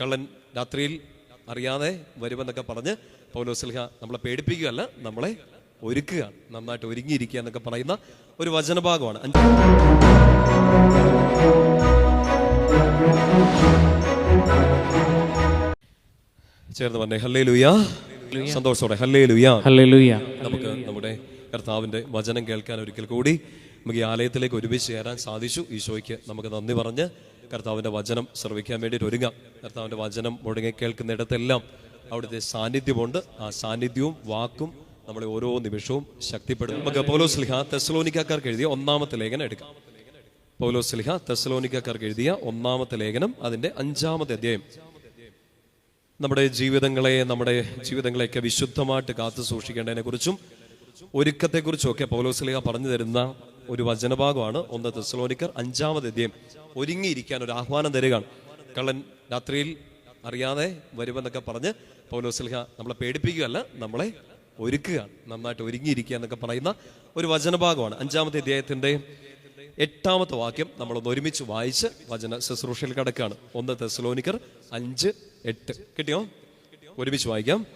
കള്ളൻ രാത്രിയിൽ അറിയാതെ വരുമെന്നൊക്കെ പറഞ്ഞ് പൗലോസ്ലിഹ നമ്മളെ പേടിപ്പിക്കുകയല്ല നമ്മളെ ഒരുക്കുക നന്നായിട്ട് ഒരുങ്ങിയിരിക്കുക എന്നൊക്കെ പറയുന്ന ഒരു വചനഭാഗമാണ്. ചേർന്ന് പറഞ്ഞേ ഹല്ലേ ലുയാ സന്തോഷത്തോടെ ഹല്ലേ ലുയാ ഹല്ലേലൂയ. നമുക്ക് നമ്മുടെ കർത്താവിന്റെ വചനം കേൾക്കാൻ ഒരിക്കൽ കൂടി നമുക്ക് ഈ ആലയത്തിലേക്ക് ഒരുമിച്ച് ചേരാൻ സാധിച്ചു. ഈശോയ്ക്ക് നമുക്ക് നന്ദി പറഞ്ഞ് കർത്താവിന്റെ വചനം ശ്രവിക്കാൻ വേണ്ടിയിട്ട് ഒരുങ്ങാം. കർത്താവിന്റെ വചനം മുടങ്ങി കേൾക്കുന്നിടത്തെല്ലാം അവിടുത്തെ സാന്നിധ്യമുണ്ട്. ആ സാന്നിധ്യവും വാക്കും നമ്മളെ ഓരോ നിമിഷവും ശക്തിപ്പെടും. നമുക്ക് പൗലോസ് ലിഹ തെസ്ലോനിക്കാർക്ക് എഴുതിയ ഒന്നാമത്തെ ലേഖനം എടുക്കാം. പൗലോസ് ലിഹ തെസ്ലോനിക്കാർക്ക് എഴുതിയ ഒന്നാമത്തെ ലേഖനം അതിന്റെ അഞ്ചാമത്തെ അധ്യായം. നമ്മുടെ ജീവിതങ്ങളെ നമ്മുടെ ജീവിതങ്ങളെയൊക്കെ വിശുദ്ധമായിട്ട് കാത്തു സൂക്ഷിക്കേണ്ടതിനെ കുറിച്ചും ഒരുക്കത്തെക്കുറിച്ചും ഒക്കെ പൗലോസ്ലിക പറഞ്ഞു തരുന്ന ഒരു വചനഭാഗമാണ്. ഒന്ന് തെസ്ലോനിക്കർ അഞ്ചാമത് അധ്യയം. ഒരുങ്ങിയിരിക്കാൻ ഒരു ആഹ്വാനം തരികയാണ്. കള്ളൻ രാത്രിയിൽ അറിയാതെ വരുമെന്നൊക്കെ പറഞ്ഞ് പൗലോസ്ലിഹ നമ്മളെ പേടിപ്പിക്കുകയല്ല നമ്മളെ ഒരുക്കുക നന്നായിട്ട് ഒരുങ്ങിയിരിക്കുക എന്നൊക്കെ പറയുന്ന ഒരു വചനഭാഗമാണ്. അഞ്ചാമത്തെ അധ്യായത്തിന്റെ എട്ടാമത്തെ വാക്യം നമ്മളൊന്ന് ഒരുമിച്ച് വായിച്ച് വചന ശുശ്രൂഷയിൽ കിടക്കുകയാണ്. ഒന്ന് തെസ്ലോനിക്കർ അഞ്ച് എട്ട്. കിട്ടിയോ? ഒരുമിച്ച് വായിക്കാം.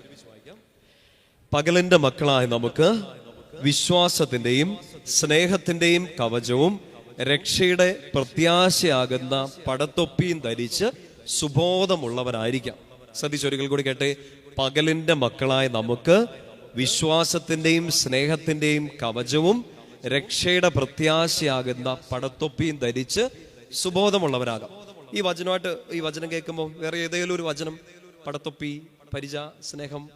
പകലിന്റെ മക്കളായ നമുക്ക് വിശ്വാസത്തിന്റെയും സ്നേഹത്തിന്റെയും കവചവും രക്ഷയുടെ പ്രത്യാശയാകുന്ന പടത്തൊപ്പിയും ധരിച്ച് സുബോധമുള്ളവരായിരിക്കാം. ശ്രദ്ധിച്ചൊരിക്കൽ കൂടി കേട്ടെ. പകലിന്റെ മക്കളായ നമുക്ക് വിശ്വാസത്തിന്റെയും സ്നേഹത്തിന്റെയും കവചവും രക്ഷയുടെ പ്രത്യാശയാകുന്ന പടത്തൊപ്പിയും ധരിച്ച് സുബോധമുള്ളവരാകാം. ഈ വചനമായിട്ട് ഈ വചനം കേൾക്കുമ്പോൾ വേറെ ഏതെങ്കിലും ഒരു വചനം? പടത്തൊപ്പി പരിച സ്നേഹം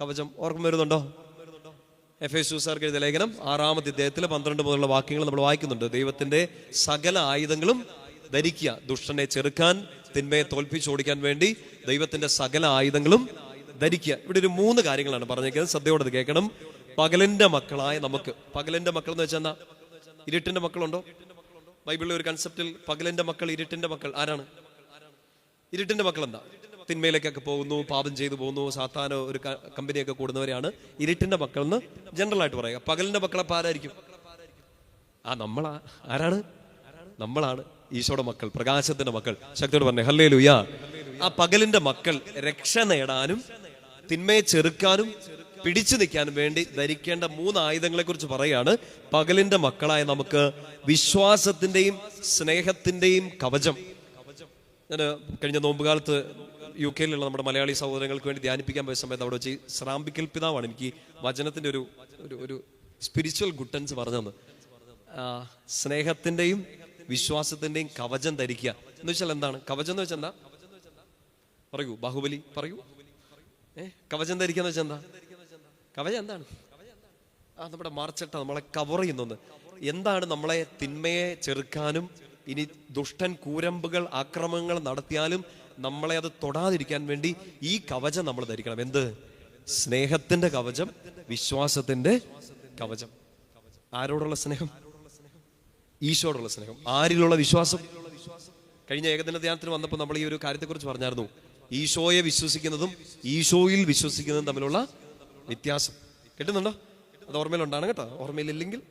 കവചം ഓർമ്മ വരുന്നുണ്ടോ? എഫ് എസ് സാർക്ക് എഴുതിയ ലേഖനം ആറാമത്തെ ഇദ്ദേഹത്തിൽ പന്ത്രണ്ട് മുതലുള്ള വാക്യങ്ങൾ നമ്മൾ വായിക്കുന്നുണ്ട്. ദൈവത്തിന്റെ സകല ആയുധങ്ങളും ധരിക്കുക ദുഷ്ടനെ ചെറുക്കാൻ തിന്മയെ തോൽപ്പിച്ചോടിക്കാൻ വേണ്ടി ദൈവത്തിന്റെ സകല ആയുധങ്ങളും ധരിക്കുക. ഇവിടെ ഒരു മൂന്ന് കാര്യങ്ങളാണ് പറഞ്ഞേക്കുന്നത് ശ്രദ്ധയോടെ അത് കേൾക്കണം. പകലിന്റെ മക്കളായ നമുക്ക്. പകലിന്റെ മക്കൾ എന്ന് വെച്ചാൽ എന്താ? ഇരുട്ടിന്റെ മക്കളുണ്ടോ? ബൈബിളിലെ ഒരു കൺസെപ്റ്റിൽ പകലിന്റെ മക്കൾ ഇരുട്ടിന്റെ മക്കൾ ആരാണ്? ഇരുട്ടിന്റെ മക്കൾ എന്താ? തിന്മയിലേക്കൊക്കെ പോകുന്നു പാപം ചെയ്തു പോകുന്നു സാത്താനോ ഒരു കമ്പനിയൊക്കെ കൂടുന്നവരെയാണ് ഇരുട്ടിന്റെ മക്കൾ എന്ന് ജനറൽ ആയിട്ട് പറയുക. പകലിന്റെ മക്കളെ ആരായിരിക്കും? ആ നമ്മളാ ആരാണ്? നമ്മളാണ് ഈശോയുടെ മക്കൾ പ്രകാശത്തിന്റെ മക്കൾ. ശക്തിയോട് പറഞ്ഞു ഹല്ലേ ലുയാ ആ പകലിന്റെ മക്കൾ രക്ഷ നേടാനും തിന്മയെ ചെറുക്കാനും പിടിച്ചു നിൽക്കാനും വേണ്ടി ധരിക്കേണ്ട മൂന്ന് ആയുധങ്ങളെ കുറിച്ച് പറയാണ് പകലിന്റെ മക്കളായ നമുക്ക് വിശ്വാസത്തിന്റെയും സ്നേഹത്തിന്റെയും കവചം. ഞാൻ കഴിഞ്ഞ നോമ്പുകാലത്ത് യു കെയിലുള്ള നമ്മുടെ മലയാളി സഹോദരങ്ങൾക്ക് വേണ്ടി ധ്യാനിപ്പിക്കാൻ പോയ സമയത്ത് അവിടെ വെച്ച് ശ്രാമ്പിക്കൽ പിതാവാണ്. എനിക്ക് വചനത്തിന്റെ ഒരു ഒരു സ്പിരിച്വൽ ഗുട്ടൻസ് പറഞ്ഞു സ്നേഹത്തിന്റെയും വിശ്വാസത്തിന്റെയും കവചം ധരിക്കുക. എന്ന് വെച്ചാൽ എന്താണ്? കവചം എന്ന് വെച്ചാൽ എന്താ? പറയൂ ബാഹുബലി പറയൂ. ഏ കവചം ധരിക്കുക എന്ന് വെച്ചാൽ എന്താ? കവചം എന്താണ്? ആ നമ്മുടെ മാർച്ചട്ട നമ്മളെ കവർ ചെയ്യുന്നത് എന്താണ് നമ്മളെ തിന്മയെ ചെറുക്കാനും ഇനി ദുഷ്ടൻ കൂരമ്പുകൾ ആക്രമണങ്ങൾ നടത്തിയാലും നമ്മളെ അത് തൊടാതിരിക്കാൻ വേണ്ടി ഈ കവചം നമ്മൾ ധരിക്കണം. എന്ത്? സ്നേഹത്തിന്റെ കവചം വിശ്വാസത്തിന്റെ കവചം. ആരോടുള്ള സ്നേഹം? ഈശോടുള്ള സ്നേഹം. ആരിലുള്ള വിശ്വാസം? കഴിഞ്ഞ ഏകദിന ധ്യാനത്തിന് വന്നപ്പോൾ നമ്മൾ ഈ ഒരു കാര്യത്തെക്കുറിച്ച് പറഞ്ഞായിരുന്നു. ഈശോയെ വിശ്വസിക്കുന്നതും ഈശോയിൽ വിശ്വസിക്കുന്നതും തമ്മിലുള്ള വ്യത്യാസം. കിട്ടുന്നുണ്ടോ അത് ഓർമ്മയിലുണ്ടാണ് കേട്ടോ. ഓർമ്മയിലില്ലെങ്കിൽ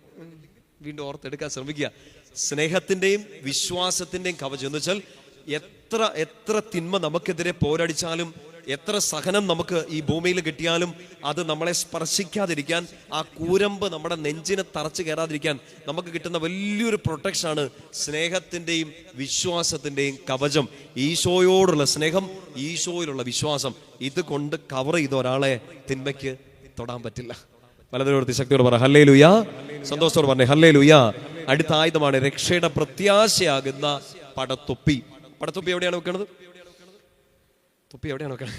വീണ്ടും ഓർത്തെടുക്കാൻ ശ്രമിക്കുക. സ്നേഹത്തിന്റെയും വിശ്വാസത്തിന്റെയും കവചം എന്ന് വെച്ചാൽ എത്ര എത്ര തിന്മ നമുക്കെതിരെ പോരടിച്ചാലും എത്ര സഹനം നമുക്ക് ഈ ഭൂമിയിൽ കിട്ടിയാലും അത് നമ്മളെ സ്പർശിക്കാതിരിക്കാൻ ആ കൂരമ്പ് നമ്മുടെ നെഞ്ചിനെ തറച്ചു കയറാതിരിക്കാൻ നമുക്ക് കിട്ടുന്ന വലിയൊരു പ്രൊട്ടക്ഷനാണ് സ്നേഹത്തിന്റെയും വിശ്വാസത്തിന്റെയും കവചം. ഈശോയോടുള്ള സ്നേഹം ഈശോയിലുള്ള വിശ്വാസം. ഇത് കൊണ്ട് കവർ ചെയ്ത ഒരാളെ തിന്മയ്ക്ക് തൊടാൻ പറ്റില്ല. വലതിനോട് ശക്തിയോട് പറ ഹല്ലേ ലുയാ സന്തോഷത്തോട് പറഞ്ഞേ ഹല്ലേ ലുയാ അടുത്ത ആയുധമാണ് രക്ഷയുടെ പ്രത്യാശയാകുന്ന പടത്തൊപ്പി. പടത്തൊപ്പി എവിടെയാണ് വെക്കണത്? തുപ്പി എവിടെയാണ് വെക്കണത്?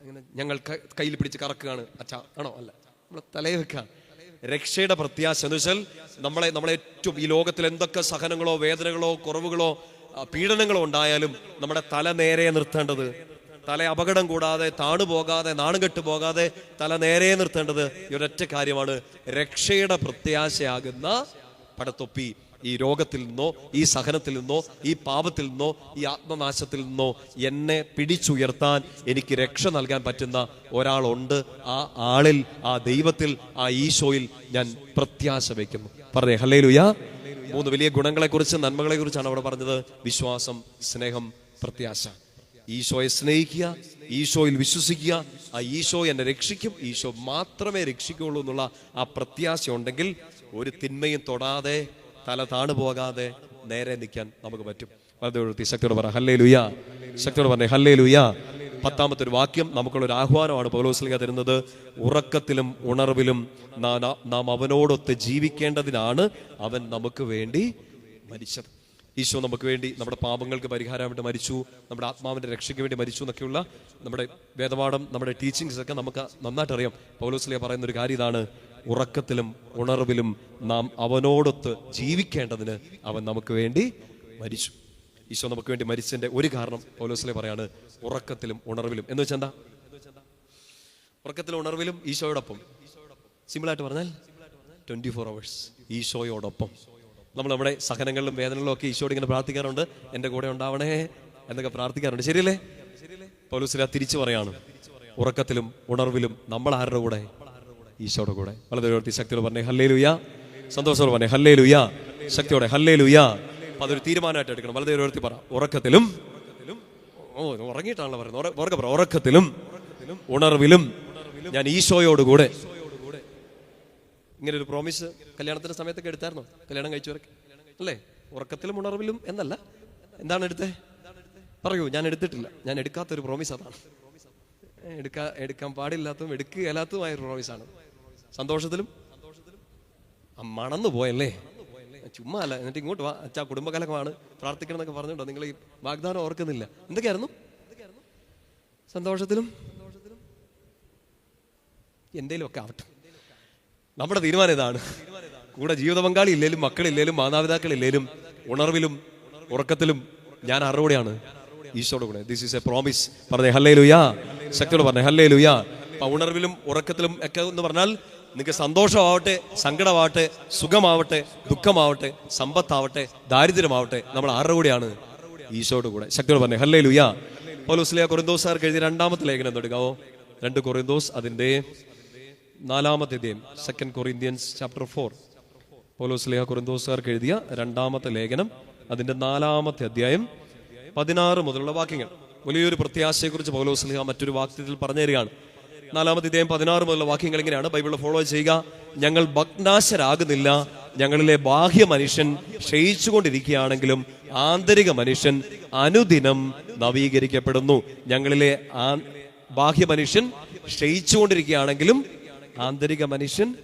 അങ്ങനെ ഞങ്ങൾ കയ്യിൽ പിടിച്ച് കറക്കുകയാണ്. അച്ഛാ ആണോ? അല്ല. നമ്മൾ തലയിൽ വെക്കുക. രക്ഷയുടെ പ്രത്യാശ. എന്ന് വെച്ചാൽ നമ്മളെ നമ്മളെ ഏറ്റവും ഈ ലോകത്തിൽ എന്തൊക്കെ സഹനങ്ങളോ വേദനകളോ കുറവുകളോ പീഡനങ്ങളോ ഉണ്ടായാലും നമ്മുടെ തല നേരെ നിർത്തേണ്ടത് തല അപകടം കൂടാതെ താണു പോകാതെ നാണുകെട്ട് പോകാതെ തല നേരെ നിർത്തേണ്ടത് ഈ ഒരൊറ്റ കാര്യമാണ്. രക്ഷയുടെ പ്രത്യാശയാകുന്ന പടത്തൊപ്പി. ഈ രോഗത്തിൽ നിന്നോ ഈ സഹനത്തിൽ നിന്നോ ഈ പാപത്തിൽ നിന്നോ ഈ ആത്മനാശത്തിൽ നിന്നോ എന്നെ പിടിച്ചുയർത്താൻ എനിക്ക് രക്ഷ നൽകാൻ പറ്റുന്ന ഒരാളുണ്ട്. ആ ആളിൽ ആ ദൈവത്തിൽ ആ ഈശോയിൽ ഞാൻ പ്രത്യാശ വയ്ക്കുന്നു. പറഞ്ഞേ ഹലേ ലുയാ മൂന്ന് വലിയ ഗുണങ്ങളെക്കുറിച്ച് നന്മകളെക്കുറിച്ചാണ് നന്മകളെ കുറിച്ചാണ് അവിടെ പറഞ്ഞത്. വിശ്വാസം സ്നേഹം പ്രത്യാശ. ഈശോയെ സ്നേഹിക്കുക ഈശോയിൽ വിശ്വസിക്കുക. ആ ഈശോ എന്നെ രക്ഷിക്കും. ഈശോ മാത്രമേ രക്ഷിക്കുള്ളൂ എന്നുള്ള ആ പ്രത്യാശ ഉണ്ടെങ്കിൽ ഒരു തിന്മയും തൊടാതെ തല താണു പോകാതെ നേരെ നിൽക്കാൻ നമുക്ക് പറ്റും. വളരെ ശക്തിയോട് പറ ഹല്ലേ ലുയാ ശക്തിയോട് പറഞ്ഞേ ഹല്ലേ ലുയാ പത്താമത്തെ ഒരു വാക്യം നമുക്കുള്ള ഒരു ആഹ്വാനമാണ് പൗലോസ്ലിക തരുന്നത്. ഉറക്കത്തിലും ഉണർവിലും നാം നാം അവനോടൊത്ത് ജീവിക്കേണ്ടതിനാണ് അവൻ നമുക്ക് വേണ്ടി മരിച്ചത്. ഈശോ നമുക്ക് വേണ്ടി നമ്മുടെ പാപങ്ങൾക്ക് പരിഹാരം വേണ്ടി മരിച്ചു നമ്മുടെ ആത്മാവിന്റെ രക്ഷയ്ക്ക് വേണ്ടി മരിച്ചു എന്നൊക്കെയുള്ള നമ്മുടെ വേദപാഠം നമ്മുടെ ടീച്ചിങ്സ് ഒക്കെ നമുക്ക് നന്നായിട്ട് അറിയാം പൗലോസ്ലിയ പറയുന്ന ഒരു കാര്യം ഇതാണ്. ഉറക്കത്തിലും ഉണർവിലും നാം അവനോടൊത്ത് ജീവിക്കേണ്ടതിന് അവൻ നമുക്ക് വേണ്ടി മരിച്ചു. ഈശോ നമുക്ക് വേണ്ടി മരിച്ചതിന്റെ ഒരു കാരണം പോലീസിലെ പറയാണ് ഉറക്കത്തിലും ഉണർവിലും. എന്ന് വെച്ചാൽ എന്താ? ഉറക്കത്തിലും ഉണർവിലും ഈശോയോടൊപ്പം. സിമ്പിളായിട്ട് പറഞ്ഞാൽ ട്വന്റി ഫോർ അവേഴ്സ് ഈശോയോടൊപ്പം. നമ്മൾ നമ്മുടെ സഹനങ്ങളിലും വേദനകളിലും ഒക്കെ ഈശോട് ഇങ്ങനെ പ്രാർത്ഥിക്കാറുണ്ട്. എന്റെ കൂടെ ഉണ്ടാവണേ എന്നൊക്കെ പ്രാർത്ഥിക്കാറുണ്ട്. ശരിയല്ലേ? പൗലോസില തിരിച്ചു പറയാണ് ഉറക്കത്തിലും ഉണർവിലും നമ്മൾ ആരുടെ കൂടെ? ഈശോയുടെ കൂടെ വളരെ ഉയർത്തി ശക്തിയോട് പറഞ്ഞേ ഹല്ലേ ലുയാ സന്തോഷത്തോട് പറഞ്ഞേ ഹല്ലേ ലുയാ ശക്തിയോടെ ഹല്ലേ ലുയാ അതൊരു തീരുമാനമായിട്ട് എടുക്കണം. വളരെ ഉയർത്തി പറ ഉറക്കത്തിലും ഓ ഉറങ്ങിയിട്ടാണല്ലോ പറയുന്നത്. ഉറക്ക പറ ഉറക്കത്തിലും ഉണർവിലും ഞാൻ ഈശോയോട് കൂടെ ഇങ്ങനെ ഒരു പ്രോമിസ് കല്യാണത്തിന്റെ സമയത്തൊക്കെ എടുത്തായിരുന്നോ? കല്യാണം കഴിച്ചവരൊക്കെ? അല്ലേ? ഉറക്കത്തിലും ഉണർവിലും എന്നല്ല. എന്താണ് എടുത്തേ? പറയൂ ഞാൻ എടുത്തിട്ടില്ല. ഞാൻ എടുക്കാത്തൊരു പ്രോമിസ് അതാണ്. എടുക്കാ എടുക്കാൻ പാടില്ലാത്തതും എടുക്കുകയല്ലാത്തതുമായ ഒരു പ്രോമിസാണ് സന്തോഷത്തിലും? മണന്നു പോയല്ലേ? ചുമ്മാ അല്ല എന്നിട്ട് ഇങ്ങോട്ട് വാ. അച്ഛാ കുടുംബകലകമാണ് പ്രാർത്ഥിക്കണം എന്നൊക്കെ പറഞ്ഞിട്ടോ നിങ്ങൾ ഈ വാഗ്ദാനം ഓർക്കുന്നില്ല. എന്തൊക്കെയായിരുന്നു? സന്തോഷത്തിലും? എന്തേലും ഒക്കെ ആവട്ടെ. നമ്മുടെ തീരുമാനം ഇതാണ്. കൂടെ ജീവിത പങ്കാളി ഇല്ലേലും മക്കളില്ലേലും മാതാപിതാക്കളില്ലേലും ഉണർവിലും ഉറക്കത്തിലും ഞാൻ അറിവോടെയാണ് ഈശോയുടെ കൂടെ. ദിസ് ഈസ് എ പ്രോമിസ് പറഞ്ഞേ ഹല്ലേ ലുയാ ശക്തിയോട് പറഞ്ഞേ ഹല്ലേ ലുയാ ഉണർവിലും ഉറക്കത്തിലും ഒക്കെ എന്ന് പറഞ്ഞാൽ നിങ്ങൾക്ക് സന്തോഷമാവട്ടെ സങ്കടമാവട്ടെ സുഖമാവട്ടെ ദുഃഖമാവട്ടെ സമ്പത്താവട്ടെ ദാരിദ്ര്യമാവട്ടെ നമ്മൾ ആരുടെ കൂടെയാണ്? ഈശോയുടെ കൂടെ. ശക്തിയോട് പറഞ്ഞു ഹല്ലേ ലുയാ പൗലോസ്ലിയ കൊറിന്തോസാർക്ക് എഴുതിയ രണ്ടാമത്തെ ലേഖനം തുടങ്ങാവോ രണ്ട് കൊറിന്തോസ് അതിന്റെ നാലാമത്തെ അധ്യായം സെക്കൻഡ് കൊറിന്ത്യൻസ് ചാപ്റ്റർ ഫോർ പൗലോസ്ലിഹ കൊറിന്തോസുകാർക്ക് എഴുതിയ രണ്ടാമത്തെ ലേഖനം അതിന്റെ നാലാമത്തെ അധ്യായം പതിനാറ് മുതലുള്ള വാക്യങ്ങൾ. വലിയൊരു പ്രത്യാശയെക്കുറിച്ച് പൗലോസ്ലിഹ മറ്റൊരു വാക്യത്തിൽ പറഞ്ഞു തരികയാണ് നാലാമത്തെ ഇദ്ദേഹം പതിനാറ് മുതലുള്ള വാക്യങ്ങൾ ഇങ്ങനെയാണ്. ബൈബിൾ ഫോളോ ചെയ്യുക. ഞങ്ങൾ ഭഗ്നാശരാകുന്നില്ല. ഞങ്ങളിലെ ബാഹ്യ മനുഷ്യൻ ക്ഷയിച്ചുകൊണ്ടിരിക്കുകയാണെങ്കിലും ആന്തരിക മനുഷ്യൻ അനുദിനം നവീകരിക്കപ്പെടുന്നു. ഞങ്ങളിലെ ആ ബാഹ്യ മനുഷ്യൻ ക്ഷയിച്ചുകൊണ്ടിരിക്കുകയാണെങ്കിലും ആന്തരിക മനുഷ്യൻ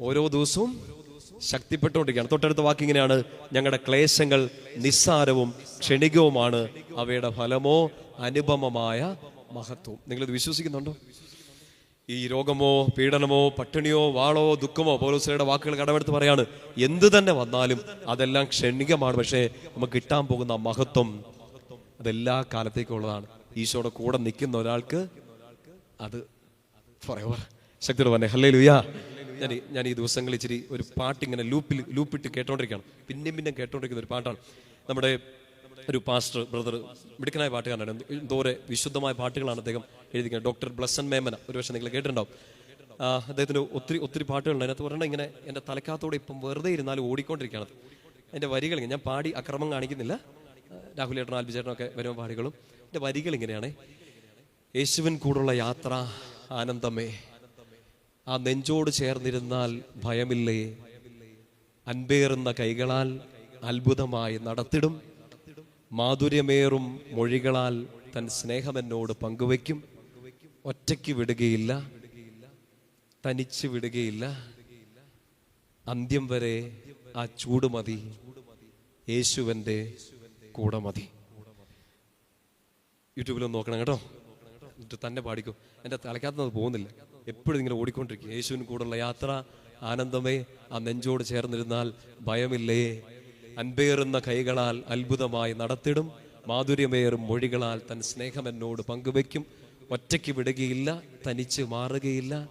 ഓരോ ദിവസവും ശക്തിപ്പെട്ടുകൊണ്ടിരിക്കുകയാണ്. തൊട്ടടുത്ത വാക്ക് ഇങ്ങനെയാണ്. ഞങ്ങളുടെ ക്ലേശങ്ങൾ നിസ്സാരവും ക്ഷണികവുമാണ്. അവയുടെ ഫലമോ അനുപമമായ മഹത്വം. നിങ്ങളിത് വിശ്വസിക്കുന്നുണ്ടോ? ഈ രോഗമോ പീഡനമോ പട്ടിണിയോ വാളോ ദുഃഖമോ പൗലോസ്ലയുടെ വാക്കുകൾ കടമെടുത്ത് പറയാണ്. എന്ത് തന്നെ വന്നാലും അതെല്ലാം ക്ഷണികമാണ്. പക്ഷേ നമുക്ക് കിട്ടാൻ പോകുന്ന മഹത്വം അതെല്ലാ കാലത്തേക്കുള്ളതാണ്. ഈശോയുടെ കൂടെ നിൽക്കുന്ന ഒരാൾക്ക് അത് ഫോറെവർ ശക്തിയോട് പറഞ്ഞേ ഹല്ലേ ലുയാ ഞാൻ ഞാൻ ഈ ദിവസങ്ങളിൽ ഇച്ചിരി ഒരു പാട്ട് ഇങ്ങനെ ലൂപ്പിൽ ലൂപ്പിട്ട് കേട്ടോണ്ടിരിക്കുകയാണ്. പിന്നെയും പിന്നെയും കേട്ടോണ്ടിരിക്കുന്ന ഒരു പാട്ടാണ്. നമ്മുടെ ഒരു പാസ്റ്റർ ബ്രദർ മിടുക്കനായ പാട്ടുകാരനാണ്. എന്തോ- എന്തോരെ വിശുദ്ധമായ പാട്ടുകളാണ് അദ്ദേഹം എഴുതിക്കുന്നത് ഡോക്ടർ ബ്ലസ്സൻ മേമന ഒരു പക്ഷേ നിങ്ങൾ കേട്ടിട്ടുണ്ടാവും. അദ്ദേഹത്തിന് ഒത്തിരി ഒത്തിരി പാട്ടുകളുണ്ട്. അതിനകത്ത് പറഞ്ഞാൽ ഇങ്ങനെ എന്റെ തലക്കാത്തോടെ ഇപ്പം വെറുതെ ഇരുന്നാലും ഓടിക്കൊണ്ടിരിക്കുകയാണ്. എന്റെ വരികൾ ഞാൻ പാടി അക്രമം കാണിക്കുന്നില്ല. രാഹുൽ ചേട്ടനും ആൽബി ചേട്ടനൊക്കെ വരുമ്പോൾ പാടികളും എന്റെ വരികൾ ഇങ്ങനെയാണ്. യേശുവിൻ കൂടുള്ള യാത്ര ആനന്ദമേ. ആ നെഞ്ചോട് ചേർന്നിരുന്നാൽ ഭയമില്ലേ? അൻപേറുന്ന കൈകളാൽ അത്ഭുതമായി നടത്തിടും. മാധുര്യമേറും മൊഴികളാൽ തൻ സ്നേഹം എന്നോട് പങ്കുവയ്ക്കും. ഒറ്റയ്ക്ക് വിടുകയില്ല. തനിച്ച് വിടുകയില്ല. അന്ത്യം വരെ ആ ചൂട് മതി. കൂടെ മതി. യൂട്യൂബിലൊന്ന് നോക്കണം കേട്ടോ. എന്നിട്ട് തന്നെ പാടിക്കും. എന്റെ തലക്കകത്ത് അത് പോകുന്നില്ല. എപ്പോഴും ഇങ്ങനെ ഓടിക്കൊണ്ടിരിക്കും. യേശുവിന് കൂടെയുള്ള യാത്ര ആനന്ദമേ ആ നെഞ്ചോട് ചേർന്നിരുന്നാൽ ഭയമില്ലേ? അൻപേറുന്ന കൈകളാൽ അത്ഭുതമായി നടത്തിടും. മാധുര്യമേറും മൊഴികളാൽ തൻ സ്നേഹം എന്നോട് പങ്കുവെക്കും. ഒറ്റയ്ക്ക് വിടുകയില്ല തനിച്ച് മാറുകയില്ല.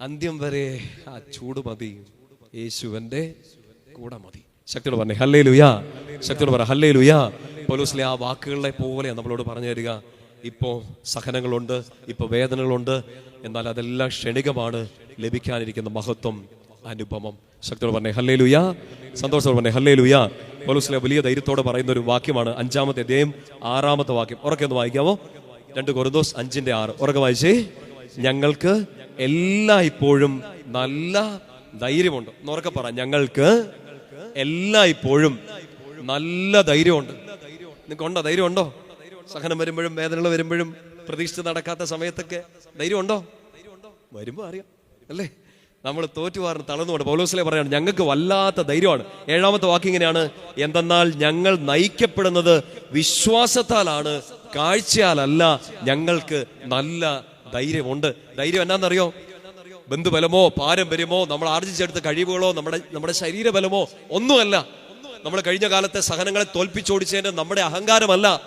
അന്ത്യം വരെ ആ ചൂട് മതി. യേശുവന്റെ കൂടെ മതി. ശക്തിയോട് പറഞ്ഞേ ഹല്ലേ ലുയാ ശക്തിയോട് പറ ഹല്ലേ ലുയാ പോലീസിലെ ആ വാക്കുകളെ പോലെ നമ്മളോട് പറഞ്ഞു തരിക. ഇപ്പോ സഹനങ്ങളുണ്ട് ഇപ്പൊ വേദനകളുണ്ട്. എന്നാൽ അതെല്ലാം ക്ഷണികമാണ് ലഭിക്കാനിരിക്കുന്ന മഹത്വം അനുപമം. ശക്തിയോട് പറഞ്ഞേ ഹല്ലേ ലുയാ സന്തോഷത്തോട് പറഞ്ഞേ ഹല്ലേ ലുയാ പൗലോസിലെ വലിയ ധൈര്യത്തോടെ പറയുന്ന ഒരു വാക്യമാണ്. അഞ്ചാമത്തെ അധ്യായം ആറാമത്തെ വാക്യം. ഉറക്കെ ഒന്ന് വായിക്കാമോ രണ്ട് കൊറുദോസ് അഞ്ചിന്റെ ആറ്. ഉറക്കെ വായിച്ചേ. ഞങ്ങൾക്ക് എല്ലാ ഇപ്പോഴും നല്ല ധൈര്യമുണ്ട്. ഉറക്കെ പറ. ഞങ്ങൾക്ക് എല്ലാ ഇപ്പോഴും നല്ല ധൈര്യമുണ്ട്. നിങ്ങൾക്ക് ഉണ്ടോ? ധൈര്യമുണ്ടോ? സഹനം വരുമ്പോഴും വേദനകൾ വരുമ്പോഴും പ്രതീക്ഷിച്ച് നടക്കാത്ത സമയത്തൊക്കെ ധൈര്യമുണ്ടോ? വരുമ്പോ അറിയാം. അല്ലേ? നമ്മൾ തോറ്റുപാറിന് തളർന്നുകൊണ്ട് പൗലോസിലെ പറയാണ് ഞങ്ങൾക്ക് വല്ലാത്ത ധൈര്യമാണ്. ഏഴാമത്തെ വാക്ക് ഇങ്ങനെയാണ് എന്തെന്നാൽ ഞങ്ങൾ നയിക്കപ്പെടുന്നത് വിശ്വാസത്താലാണ് കാഴ്ചയാലല്ല ഞങ്ങൾക്ക് നല്ല ധൈര്യമുണ്ട്. ധൈര്യം എന്നാന്നറിയോ? ബന്ധുബലമോ പാരമ്പര്യമോ നമ്മൾ ആർജിച്ചെടുത്ത കഴിവുകളോ നമ്മുടെ നമ്മുടെ ശരീരബലമോ ഒന്നുമല്ല. നമ്മൾ കഴിഞ്ഞ കാലത്തെ സഹനങ്ങളെ തോൽപ്പിച്ചോടിച്ചതിന് നമ്മുടെ അഹങ്കാരമല്ല.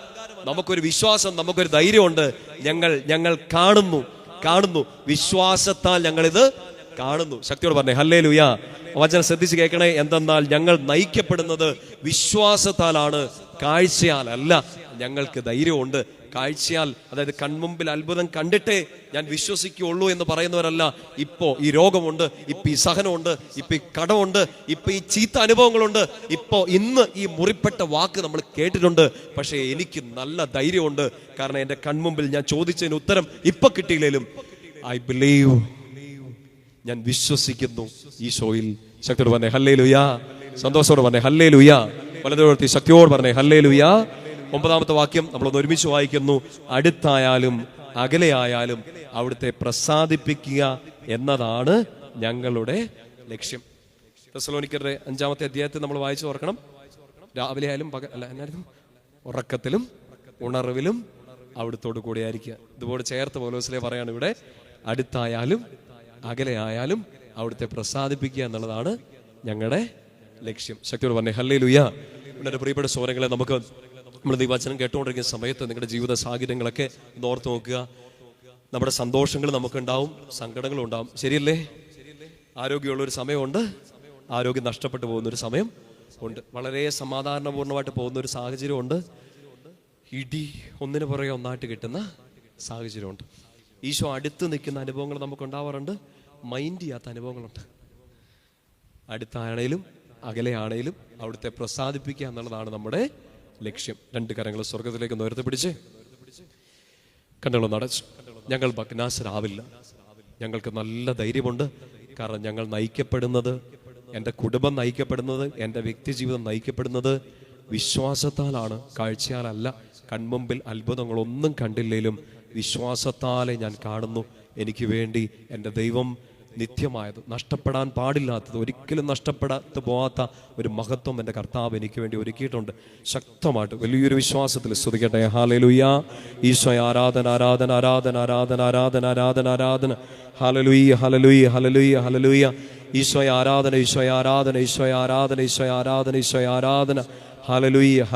നമുക്കൊരു വിശ്വാസം നമുക്കൊരു ധൈര്യമുണ്ട്. ഞങ്ങൾ ഞങ്ങൾ കാണുന്നു കാണുന്നു. വിശ്വാസത്താൽ ഞങ്ങളിത് കാണുന്നു. ശക്തിയോട് പറഞ്ഞേ ഹല്ലേ ലുയാ വചനം ശ്രദ്ധിച്ച് കേൾക്കണേ എന്തെന്നാൽ ഞങ്ങൾ നയിക്കപ്പെടുന്നത് വിശ്വാസത്താലാണ് കാഴ്ചയാലല്ല. ഞങ്ങൾക്ക് ധൈര്യമുണ്ട്. കാഴ്ചയാൽ അതായത് കൺമുമ്പിൽ അത്ഭുതം കണ്ടിട്ടേ ഞാൻ വിശ്വസിക്കുകയുള്ളൂ എന്ന് പറയുന്നവരല്ല. ഇപ്പോ ഈ രോഗമുണ്ട് ഇപ്പൊ ഈ സഹനമുണ്ട് ഇപ്പൊ ഈ കടമുണ്ട് ഇപ്പൊ ഈ ചീത്ത അനുഭവങ്ങളുണ്ട്. ഇപ്പോ ഇന്ന് ഈ മുറിപ്പെട്ട വാക്ക് നമ്മൾ കേട്ടിട്ടുണ്ട്. പക്ഷേ എനിക്ക് നല്ല ധൈര്യമുണ്ട്. കാരണം എന്റെ കൺമുമ്പിൽ ഞാൻ ചോദിച്ചതിന് ഉത്തരം ഇപ്പൊ കിട്ടിയില്ലേലും ഐ ബിലീവ് ഞാൻ വിശ്വസിക്കുന്നു. ഈശോയിൽ ശക്തിയോട് പറഞ്ഞേ ഹല്ലേ ലുയാ സന്തോഷത്തോട് പറഞ്ഞേ ഹല്ലേ ലുയാ വലതുവർത്തി ശക്തിയോട് പറഞ്ഞേ ഹല്ലേ ലുയാ ഒമ്പതാമത്തെ വാക്യം നമ്മളൊന്ന് ഒരുമിച്ച് വായിക്കുന്നു. അടുത്തായാലും അകലെയായാലും അവിടുത്തെ പ്രസാദിപ്പിക്കുക എന്നതാണ് ഞങ്ങളുടെ ലക്ഷ്യം. തെസലോനിക്കരുടെ അഞ്ചാമത്തെ അധ്യായത്തിൽ നമ്മൾ വായിച്ചു ഓർക്കണം. രാവിലെ ആയാലും പക അല്ല എന്നായിരുന്നു? ഉറക്കത്തിലും ഉണർവിലും അവിടുത്തോട് കൂടെ ഇതുപോലെ ചേർത്ത് പോലോസിലെ പറയാണ് ഇവിടെ അടുത്തായാലും അകലെയായാലും അവിടുത്തെ പ്രസാദിപ്പിക്കുക എന്നുള്ളതാണ് ഞങ്ങളുടെ ലക്ഷ്യം. ശക്തിയോട് പറഞ്ഞേ ഹല്ലേ ലുയാ എന്റെ പ്രിയപ്പെട്ട സോരങ്ങളെ നമുക്ക് നമ്മൾ ദൈവചനം കേട്ടുകൊണ്ടിരിക്കുന്ന സമയത്ത് നിങ്ങളുടെ ജീവിത സാഹചര്യങ്ങളൊക്കെ ഓർത്ത് നോക്കുക. നമ്മുടെ സന്തോഷങ്ങൾ നമുക്കുണ്ടാവും സങ്കടങ്ങളും ഉണ്ടാവും. ശരിയല്ലേ? ആരോഗ്യമുള്ള ഒരു സമയമുണ്ട്. ആരോഗ്യം നഷ്ടപ്പെട്ടു പോകുന്ന ഒരു സമയം ഉണ്ട്. വളരെ സമാധാനപൂർണമായിട്ട് പോകുന്ന ഒരു സാഹചര്യമുണ്ട്. ഇടി ഒന്നിനു പുറകെ ഒന്നായിട്ട് കിട്ടുന്ന സാഹചര്യമുണ്ട്. ഈശോ അടുത്ത് നിൽക്കുന്ന അനുഭവങ്ങൾ നമുക്ക് ഉണ്ടാവാറുണ്ട് മൈൻഡ് ചെയ്യാത്ത അനുഭവങ്ങളുണ്ട്. അടുത്താണേലും അകലെയാണേലും അവിടുത്തെ പ്രസാദിപ്പിക്കുക എന്നുള്ളതാണ് നമ്മുടെ ലക്ഷ്യം. രണ്ട് കരങ്ങൾ സ്വർഗത്തിലേക്ക് ഉയർത്തിപ്പിടിച്ച് കണ്ണുകളും നടച്ചു ഞങ്ങൾ ഭഗ്നാശരാവില്ല. ഞങ്ങൾക്ക് നല്ല ധൈര്യമുണ്ട്. കാരണം ഞങ്ങൾ നയിക്കപ്പെടുന്നത് എന്റെ കുടുംബം നയിക്കപ്പെടുന്നത് എന്റെ വ്യക്തി ജീവിതം നയിക്കപ്പെടുന്നത് വിശ്വാസത്താലാണ് കാഴ്ചയാലല്ല. കൺമുമ്പിൽ അത്ഭുതങ്ങളൊന്നും കണ്ടില്ലേലും വിശ്വാസത്താലെ ഞാൻ കാണുന്നു. എനിക്ക് വേണ്ടി എന്റെ ദൈവം നിത്യമായത് നഷ്ടപ്പെടാൻ പാടില്ലാത്തത് ഒരിക്കലും നഷ്ടപ്പെടാത്ത പോവാത്ത ഒരു മഹത്വം എന്റെ കർത്താവ് എനിക്ക് വേണ്ടി ഒരുക്കിയിട്ടുണ്ട്. ശക്തമായിട്ട് വലിയൊരു വിശ്വാസത്തിൽ സ്തുതിക്കട്ടെ. ഹാലലുയ്യ ഈശോയ ആരാധന ആരാധന ആരാധന ആരാധന ആരാധന ആരാധന ആരാധന. ഹലലുയ്യ ഹലലുയ്യ ഹലലുയ്യ ഹലലുയ്യ ഈശോയ ആരാധന ഈശോയ ആരാധന ഈശോയ ആരാധന ഈശോയ ആരാധന ഈശോയ ആരാധന. ഹലലുയ്യ